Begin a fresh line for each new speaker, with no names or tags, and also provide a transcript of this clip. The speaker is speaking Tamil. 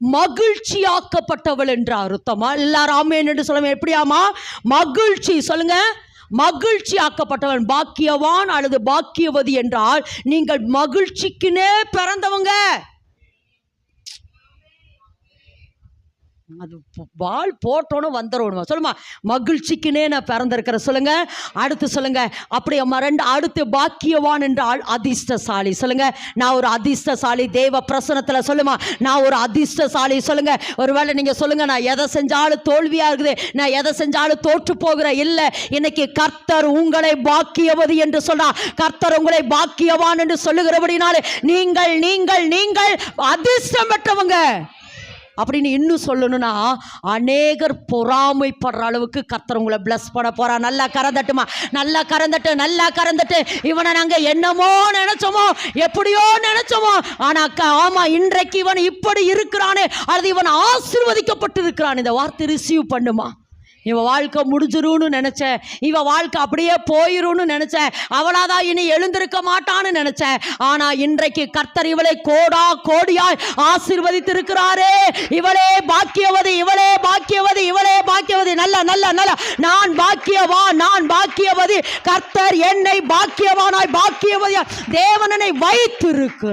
மகிழ்ச்சியாக்கப்பட்டவள் என்ற அர்த்தமா எல்லாரும் ஆமேன் என்று சொல்லுங்க. எப்படியாமா மகிழ்ச்சி. சொல்லுங்க. மகிழ்ச்சி ஆக்கப்பட்டவன் பாக்கியவான் அல்லது பாக்கியவதி என்றால் நீங்கள் மகிழ்ச்சிக்குனே பிறந்தவங்க. அது பால் போட்டோன்னு வந்துடணுமா சொல்லுமா மகிழ்ச்சிக்குனே நான் பிறந்திருக்கிறேன். சொல்லுங்க அடுத்து சொல்லுங்க. அப்படியம்மா ரெண்டு அடுத்து பாக்கியவான் என்றால் அதிர்ஷ்டசாலி. சொல்லுங்க நான் ஒரு அதிர்ஷ்டசாலி. தேவ பிரசனத்தில் சொல்லுமா நான் ஒரு அதிர்ஷ்டசாலி. சொல்லுங்க ஒருவேளை நீங்கள் சொல்லுங்க நான் எதை செஞ்சாலும் தோல்வியாக இருக்குது. நான் எதை செஞ்சாலும் தோற்று போகிறேன் இல்லை. இன்னைக்கு கர்த்தர் உங்களை பாக்கியவதி என்று சொல்றா கர்த்தர் உங்களை பாக்கியவான் என்று சொல்லுகிறபடினாலே நீங்கள் நீங்கள் நீங்கள் அதிர்ஷ்டம் பெற்றவங்க. அப்படின்னு இன்னும் சொல்லணும்னா அநேகர் பொறாமைப்படுற அளவுக்கு கர்த்தர் உங்களை பண்ண போறா நல்லா கறந்தட்டுமா நல்லா கறந்துட்டு நல்லா கறந்துட்டு இவனை நாங்கள் என்னமோ நினைச்சோமோ எப்படியோ நினைச்சோமோ. ஆனா ஆமா இன்றைக்கு இவன் இப்படி இருக்கிறானே. அல்லது இவன் ஆசிர்வதிக்கப்பட்டு இருக்கிறான் இந்த வார்த்தை ரிசீவ் பண்ணுமா? இவன் வாழ்க்கை முடிஞ்சிரும்னு நினைச்சேன் இவன் வாழ்க்கை அப்படியே போயிரும்னு நினைச்சேன் அவளாதான் இனி எழுந்திருக்க மாட்டான்னு நினைச்சேன் ஆனா இன்றைக்கு கர்த்தர் இவளை கோடா கோடியாய் ஆசீர்வதித்திருக்கிறாரே. இவளே பாக்கியவதி இவளே பாக்கியவதி இவளே பாக்கியவதி. நல்ல நல்ல நல்ல. நான் பாக்கியவா நான் பாக்கியவதி. கர்த்தர் என்னை பாக்கியவானாய் பாக்கியவதியாய். தேவனனை வைத்திருக்கிறார்.